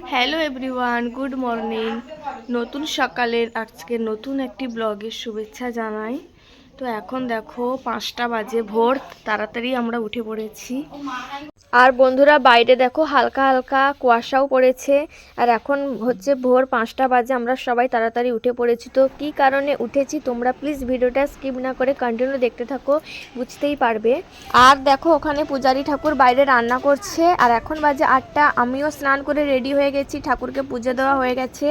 Hello everyone good morning নতুন সকালের আজকে নতুন একটি ব্লগের শুভেচ্ছা জানাই। তো এখন দেখো, পাঁচটা বাজে ভোর, তাড়াতাড়ি আমরা উঠে পড়েছি। আর বন্ধুরা বাইরে দেখো হালকা হালকা কুয়াশাও পড়েছে। আর এখন হচ্ছে ভোর পাঁচটা বাজে, আমরা সবাই তাড়াতাড়ি উঠে পড়েছি। তো কি কারণে উঠেছি তোমরা প্লিজ ভিডিওটা স্কিপ না করে কন্টিনিউ দেখতে থাকো, বুঝতেই পারবে। আর দেখো ওখানে পূজারি ঠাকুর বাইরে রান্না করছে। আর এখন বাজে আটটা, আমিও স্নান করে রেডি হয়ে গেছি, ঠাকুরকে পুজো দেওয়া হয়ে গেছে।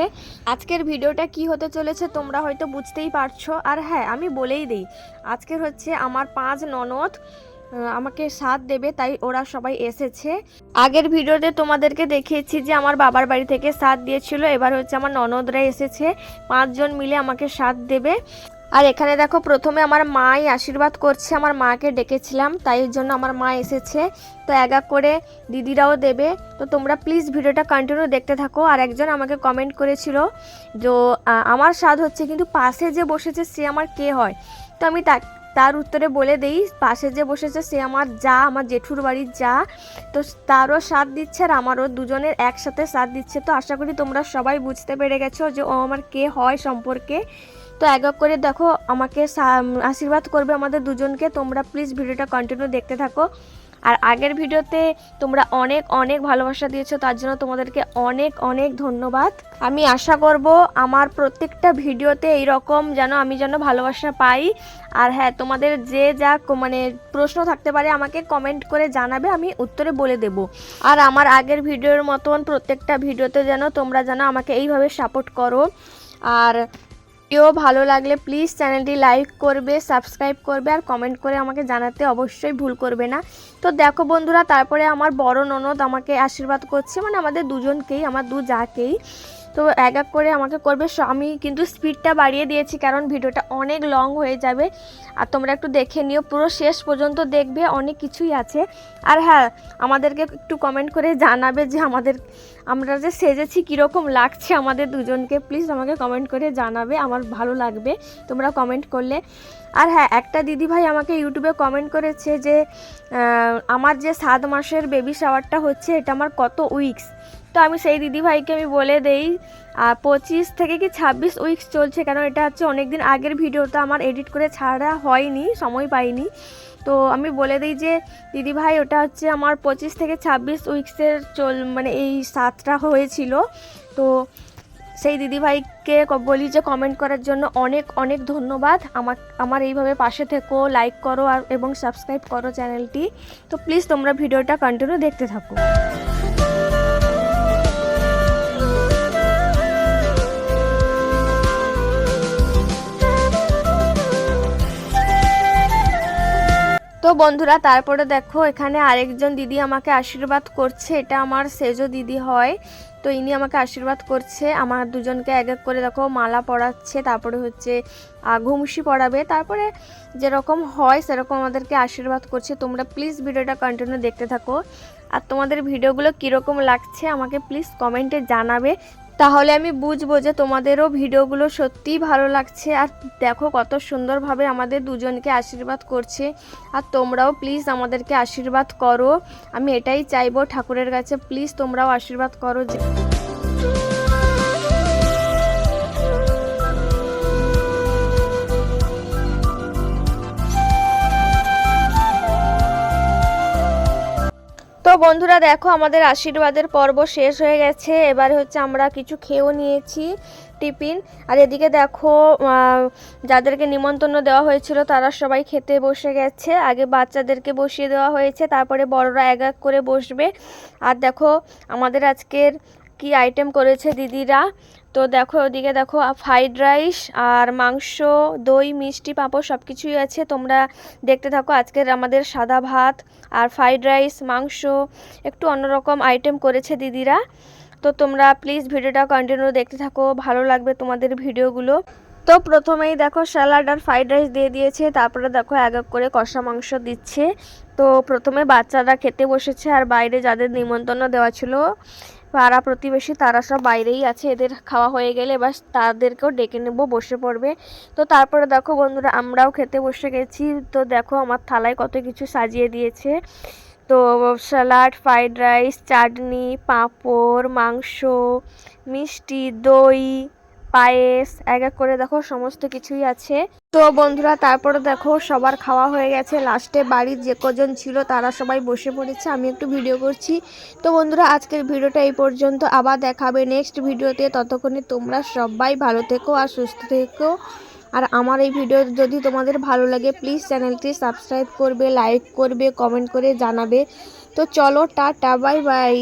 আজকের ভিডিওটা কি হতে চলেছে তোমরা হয়তো বুঝতেই পারছ। আর হ্যাঁ আমি বলেই দিই, আজকের হচ্ছে আমার পাঁচ ননদ। আমাকে সাথ দেবে, তাই ওরা সবাই এসেছে। আগের ভিডিওতে তোমাদেরকে দেখিয়েছি যে আমার বাবার বাড়ি থেকে সাথ দিয়েছিল, এবার হচ্ছে আমার ননদরা এসেছে, পাঁচজন মিলে আমাকে সাথ দেবে। আর এখানে দেখো, প্রথমে আমার মাই আশীর্বাদ করছে, আমার মাকে ডেকেছিলাম, তাই জন্য আমার মা এসেছে। তো এক এক করে দিদিরাও দেবে। তো তোমরা প্লিজ ভিডিওটা কন্টিনিউ দেখতে থাকো। আর একজন আমাকে কমেন্ট করেছিল যে আমার স্বাদ হচ্ছে, কিন্তু পাশে যে বসেছে, সে আমার কে হয়? তো আমি তার উত্তরে বলে দেই, পাশে যে বসেছে সে আমার যা, আমার জেঠুর বাড়ির যা। তো তারও সাথ দিচ্ছে আর আমারও দুজনের একসাথে সাথ দিচ্ছে। তো আশা করি তোমরা সবাই বুঝতে পেরে গেছো যে ও আমার কে হয় সম্পর্কে। তো এক এক করে দেখো, আমাকে আশীর্বাদ করবে আমাদের দুজনকে। তোমরা প্লিজ ভিডিওটা কন্টিনিউ দেখতে থাকো। আর আগের ভিডিওতে তোমরা অনেক অনেক ভালোবাসা দিয়েছ, তার জন্য তোমাদেরকে অনেক অনেক ধন্যবাদ। আমি আশা করব আমার প্রত্যেকটা ভিডিওতে এই রকম যেন আমি যেন ভালোবাসা পাই। আর হ্যাঁ তোমাদের যে যা মানে প্রশ্ন থাকতে পারে আমাকে কমেন্ট করে জানাবে, আমি উত্তরে বলে দেব। আর আমার আগের ভিডিওর মতন প্রত্যেকটা ভিডিওতে যেন তোমরা যেন আমাকে এইভাবে সাপোর্ট করো। আর ভিডিও ভালো লাগলে প্লিজ চ্যানেলটি লাইক করবে সাবস্ক্রাইব করবে আর কমেন্ট করে আমাকে জানাতে অবশ্যই ভুল করবে না। তো দেখো বন্ধুরা, তারপরে আমার বড় ননদ আমাকে আশীর্বাদ করছে মানে আমাদের দুজনকেই, আমার দু যাকেই। তো এক এক করে আমাকে করবে আমি কিন্তু স্পিডটা বাড়িয়ে দিয়েছি কারণ ভিডিওটা অনেক লং হয়ে যাবে। আর তোমরা একটু দেখে নিও, পুরো শেষ পর্যন্ত দেখবে, অনেক কিছুই আছে। আর হ্যাঁ আমাদেরকে একটু কমেন্ট করে জানাবে যে আমাদের আমরা যে সেজেছি, কীরকম লাগছে আমাদের দুজনকে প্লিজ আমাকে কমেন্ট করে জানাবে, আমার ভালো লাগবে, তোমরা কমেন্ট করলে। আর হ্যাঁ একটা দিদিভাই আমাকে ইউটিউবে কমেন্ট করেছে যে আমার যে সাত মাসের বেবি শাওয়ারটা হচ্ছে, এটা আমার কত উইক্স তো আমি সেই দিদিভাইকে আমি বলে দেই আর পঁচিশ থেকে কি ছাব্বিশ উইকস চলছে কেন? এটা হচ্ছে অনেক দিন আগের ভিডিওটা আমার এডিট করে ছাড়া হয়নি, সময় পাইনি। তো আমি বলে দিই যে দিদিভাই ওটা হচ্ছে আমার পঁচিশ থেকে ছাব্বিশ উইক্সের চল মানে এই সাতটা হয়েছিল। তো সেই দিদিভাইকে বলি যে কমেন্ট করার জন্য অনেক অনেক ধন্যবাদ। আমার আমার এইভাবে পাশে থেকো লাইক করো আর, এবং সাবস্ক্রাইব করো চ্যানেলটি। তো প্লিজ তোমরা ভিডিওটা কন্টিনিউ দেখতে থাকো। বন্ধুরা, তারপরে দেখো এখানে আরেকজন দিদি আমাকে আশীর্বাদ করছে। এটা আমার সেজো দিদি হয়, তো ইনি আমাকে আশীর্বাদ করছে। আমার দুজনকে এক এক করে দেখো মালা পরাচ্ছে, তারপরে হচ্ছে ঘুমসি পরাবে। তারপরে যেরকম হয় সেরকম আমাদেরকে আশীর্বাদ করছে। তোমরা প্লিজ ভিডিওটা কন্টিনিউ দেখতে থাকো। আর তোমাদের ভিডিওগুলো কীরকম লাগছে আমাকে প্লিজ কমেন্টে জানাবে। তাহলে আমি বুঝব যে তোমাদেরও ভিডিওগুলো সত্যিই ভালো লাগছে। আর দেখো কত সুন্দরভাবে আমাদের দুজনকে আশীর্বাদ করছে। আর তোমরাও প্লিজ আমাদেরকে আশীর্বাদ করো। আমি এটাই চাইব ঠাকুরের কাছে। প্লিজ তোমরাও আশীর্বাদ করো যে বন্ধুরা দেখো, আমাদের আশীর্বাদের পর্ব শেষ হয়ে গেছে। এবারে হচ্ছে আমরা কিছু খেয়েও নিয়েছি টিফিন। আর এদিকে দেখো যাদেরকে নিমন্ত্রণ দেওয়া হয়েছিল তারা সবাই খেতে বসে গেছে। আগে বাচ্চাদেরকে বসিয়ে দেওয়া হয়েছে, তারপরে বড়রা এক এক করে বসবে। আর দেখো, আমাদের আজকের কি আইটেম করেছে দিদিরা? তো দেখো, ওদিকে দেখো ফ্রাইড রাইস আর মাংস, দই, মিষ্টি, পাঁপড় সব কিছুই আছে। তোমরা দেখতে থাকো, আজকের আমাদের সাদা ভাত আর ফ্রাইড রাইস মাংস, একটু অন্যরকম আইটেম করেছে দিদিরা। তো তোমরা প্লিজ ভিডিওটা কন্টিনিউ দেখতে থাকো, ভালো লাগবে তোমাদের ভিডিওগুলো। তো প্রথমেই দেখো স্যালাড আর ফ্রাইড রাইস দিয়ে দিয়েছে, তারপরে দেখো, এক এক করে কষা মাংস দিচ্ছে। তো প্রথমে বাচ্চারা খেতে বসেছে, আর বাইরে যাদের নিমন্ত্রণ দেওয়া ছিল পাড়া প্রতিবেশী, তারা সব বাইরেই আছে, এদের খাওয়া হয়ে গেলে এবার তাদেরকেও ডেকে নেব, বসে পড়বে। তো তারপরে দেখো বন্ধুরা, আমরাও খেতে বসে গেছি। তো দেখো আমার থালায় কত কিছু সাজিয়ে দিয়েছে। তো স্যালাড, ফ্রাইড রাইস, চাটনি, পাঁপড়, মাংস, মিষ্টি, দই পায়েস, এক এক করে দেখো সমস্ত কিছুই আছে। তো বন্ধুরা, তারপরে দেখো সবার খাওয়া হয়ে গেছে। লাস্টে বাড়ির যে কজন ছিল, তারা সবাই বসে পড়েছে। আমি একটু ভিডিও করছি। তো বন্ধুরা, আজকের ভিডিওটা এই পর্যন্ত। আবার দেখাবে নেক্সট ভিডিওতে ততক্ষণে তোমরা সবাই ভালো থেকো আর সুস্থ থেকো। আর আমার এই ভিডিও যদি তোমাদের ভালো লাগে প্লিজ চ্যানেলটি সাবস্ক্রাইব করবে লাইক করবে কমেন্ট করে জানাবে। তো চলো, টাটা বাই বাই